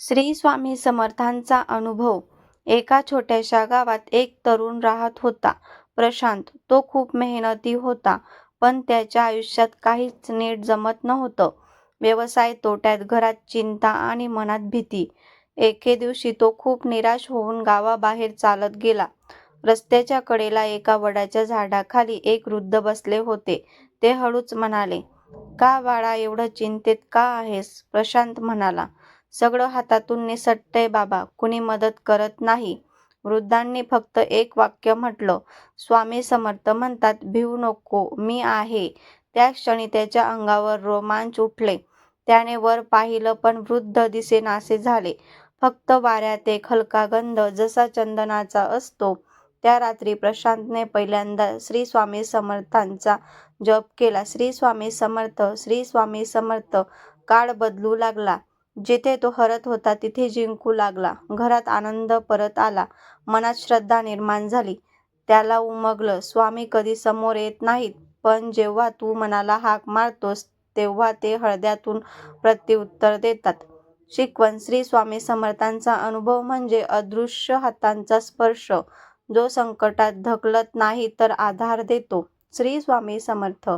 श्री स्वामी समर्थांचा अनुभव एका छोट्याशा गावात एक तरुण राहत होता प्रशांत. तो खूप मेहनती होता पण त्याच्या आयुष्यात काहीच नीट जमत नव्हतं. व्यवसाय तोट्यात, घरात चिंता आणि मनात भीती. एके दिवशी तो खूप निराश होऊन गावाबाहेर चालत गेला. रस्त्याच्या कडेला एका वडाच्या झाडाखाली एक वृद्ध बसले होते. ते हळूच म्हणाले, का बाळा एवढं चिंतेत का आहेस? प्रशांत म्हणाला, सगळं हातातून निसटतंय बाबा, कुणी मदत करत नाही. वृद्धांनी फक्त एक वाक्य म्हटलं, स्वामी समर्थ म्हणतात भिऊ नको मी आहे. त्याच क्षणी त्याच्या अंगावर रोमांच उठले. त्याने वर पाहिलं पण वृद्ध दिसेनासे झाले. फक्त वाऱ्यात एक हलका गंध जसा चंदनाचा असतो. त्या रात्री प्रशांतने पहिल्यांदा श्री स्वामी समर्थांचा जप केला. श्री स्वामी समर्थ, श्री स्वामी समर्थ. काळ बदलू लागला. जिथे तो हरत होता तिथे जिंकू लागला. घरात आनंद परत आला. मनात श्रद्धा निर्माण झाली. त्याला उमगलं, स्वामी कधी समोर येत नाहीत, पण जेव्हा तू मनाला हाक मारतोस तेव्हा ते हृदयातून प्रत्युत्तर देतात. शिकवण श्री स्वामी समर्थांचा अनुभव म्हणजे अदृश्य हातांचा स्पर्श, जो संकटात ढकलत नाही तर आधार देतो. श्री स्वामी समर्थ.